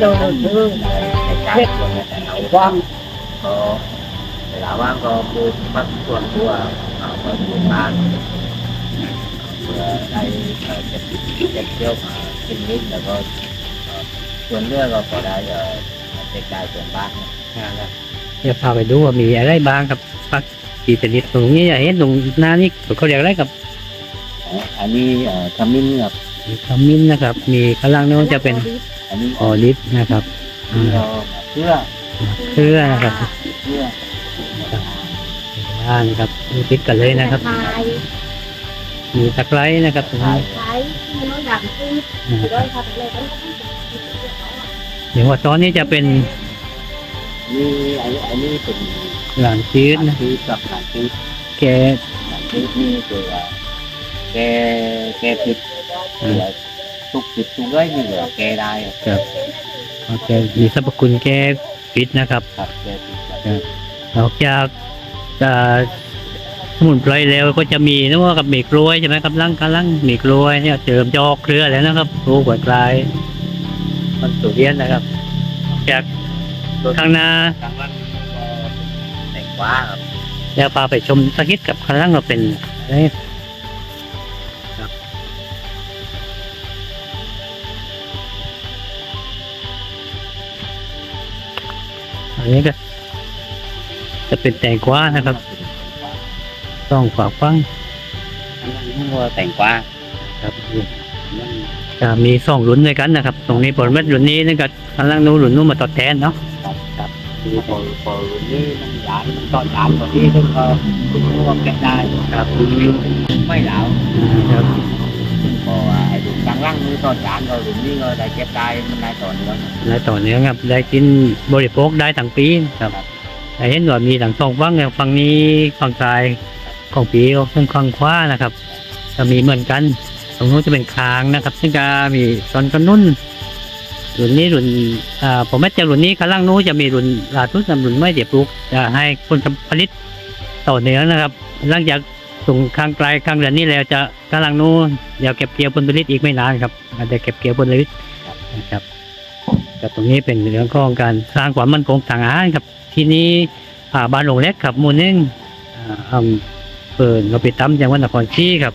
โดนซื้อในการส่วนแต่เราว่างก็เวลาว่างก็คือพักส่วนตัวเอาไปทำงานเพื่อได้เอ่อเก็บเก็บเกี่ยวมากินนิดแล้วก็ส่วนเลือกก็พอได้เอ่อเด็กได้ส่วนบ้างนะครับเดี๋ยวพาไปดูว่ามีอะไรบ้างครับพักกี่ชนิดตรงนี้อย่าเห็นตรงหน้านี่เขาเรียกอะไรกับอันนี้ขมิ้นครับ ขมิ้นนะครับ มีข้างล่างนู้นจะเป็นอันนี้ออลิฟนะครับที่เราเพื่อเครือนะครับเพื่ออ่านะครับมีติดกันเลยนะครับมีตะไคร้นะครับตรงนี้ขายที่น้องดังซื้นด้วยค่ะเลยก็ต้องเดี๋ยวว่าตอนนี้จะเป็นนี่อันนี้อันนี้เป็นหลานชีสนะคือกับหนังคือแกหนังคือนี่คือแกแกผิด เหลือทุกผิดทุกเอ้ยนี่เหลือแกได้ครับครับแกมีสรรพคุณแก้พิษนะครับ ครับแกผิดครับนอกจากอ่าสมุนไพรแล้วก็จะมีนึกว่ากับมีกล้วยใช่ไหมครับล่างกำลังมีกล้วยเนี่ยเจิมจอกเครือแล้วนะครับรูกว่ากลายมันสุเรียนนะครับนอกจากข้างหน้าครั้งล่างก็แต่งกว่าครับแล้วพาไปชมสักนิดกับข้างล่างเราเป็นอะไร อันนี้ก็ จะเป็นแตงกวานะครับ ต้องฝากฟังอันนั้นก็แต่งกว่าครับนั่นจะมีสองหลุนด้วยกันนะครับ ตรงนี้ผลเม็ดหลุนนี้นี่ก็ข้างล่างนู้นหลุนนู้นมาตอบแทนเนาะครับครับคือพอพอนี่มันหลานมันตอนหลานกว่านี้ซึ่งก็คุณรู้ว่าแกได้ครับไม่เหลาครับ พอไอ้ดุกลางล่างนี่ตอนหลานก็ดุนี่ก็ได้เก็บได้มันได้ต่อเนื่องและต่อเนื่องครับได้กินบริโภคได้ทั้งปีครับแต่เห็นว่ามีทั้งสองฝั่งเนี่ยฝั่งนี้ฝั่งซ้ายของปีซึ่งฝั่งขวานะครับจะมีเหมือนกัน ตรงนู้นจะเป็นคางนะครับ ซึ่งก็มีตอนกระนุ่นรุ่นนี้รุ่นอ่าผมแม้จะรุ่นนี้ข้างล่างนู้นจะมีรุ่นลาทุสนำรุ่นไม่เดียบปลูกจะให้คนผลิตต่อเนื่องนะครับ หลังจาก ส่งข้างไกลข้างเดือนนี้แล้วจะกำลังนู้นเดี๋ยวเก็บเกี่ยวผลผลิตอีกไม่นานครับอาจจะเก็บเกี่ยวผลผลิตนะครับแต่ตรงนี้เป็นเรื่องของการสร้างความมั่นคงทางอาหารครับ ที่นี้อ่าบ้านหลวงเล็กครับหมู่หนึงอ่งอำเภอเราไปตั้มจังหวัดนครศรีครับ